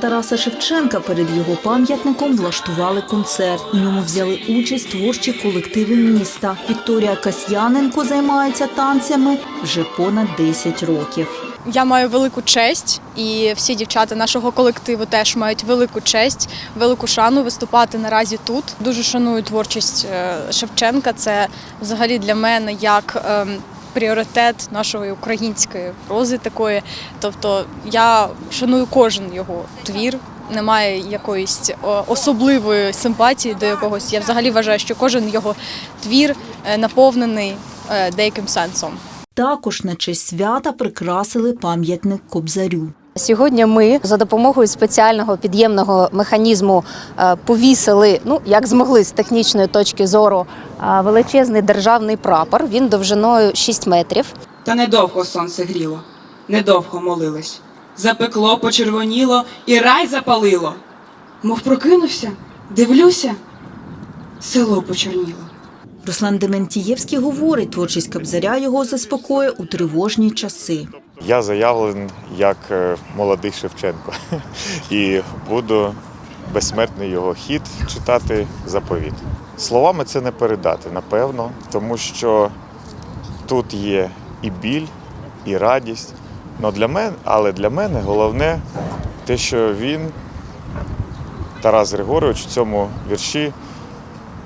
Тараса Шевченка перед його пам'ятником влаштували концерт. У ньому взяли участь творчі колективи міста. Вікторія Касьяненко займається танцями вже понад 10 років. Я маю велику честь, і всі дівчата нашого колективу теж мають велику честь, велику шану виступати наразі тут. Дуже шаную творчість е, Шевченка. Це взагалі для мене як ем, пріоритет нашої української прози такої. Тобто я шаную кожен його твір. Немає якоїсь особливої симпатії до якогось. Я взагалі вважаю, що кожен його твір е, наповнений е, деяким сенсом. Також на честь свята прикрасили пам'ятник Кобзарю. Сьогодні ми за допомогою спеціального під'ємного механізму е, повісили, ну як змогли з технічної точки зору, е, величезний державний прапор. Він довжиною 6 метрів. Та недовго сонце гріло, недовго молилось. Запекло, почервоніло і рай запалило. Мов прокинувся, дивлюся, село почорніло. Руслан Дементієвський говорить, творчість Кобзаря його заспокоює у тривожні часи. Я заявлений як е, молодий Шевченко і буду безсмертний його хід читати заповіт. Словами це не передати, напевно, тому що тут є і біль, і радість. Но для мене, але для мене головне те, що він, Тарас Григорович, в цьому вірші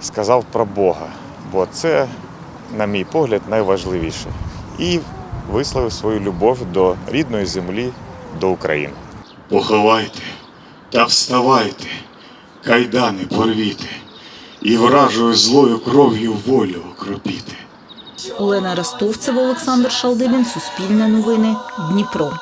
сказав про Бога. Бо це, на мій погляд, найважливіше. І висловив свою любов до рідної землі, до України. Поховайте та вставайте, кайдани порвіте, і вражою злою кров'ю волю окропіте. Олена Ростовцева, Олександр Шалдибін, Суспільне новини, Дніпро.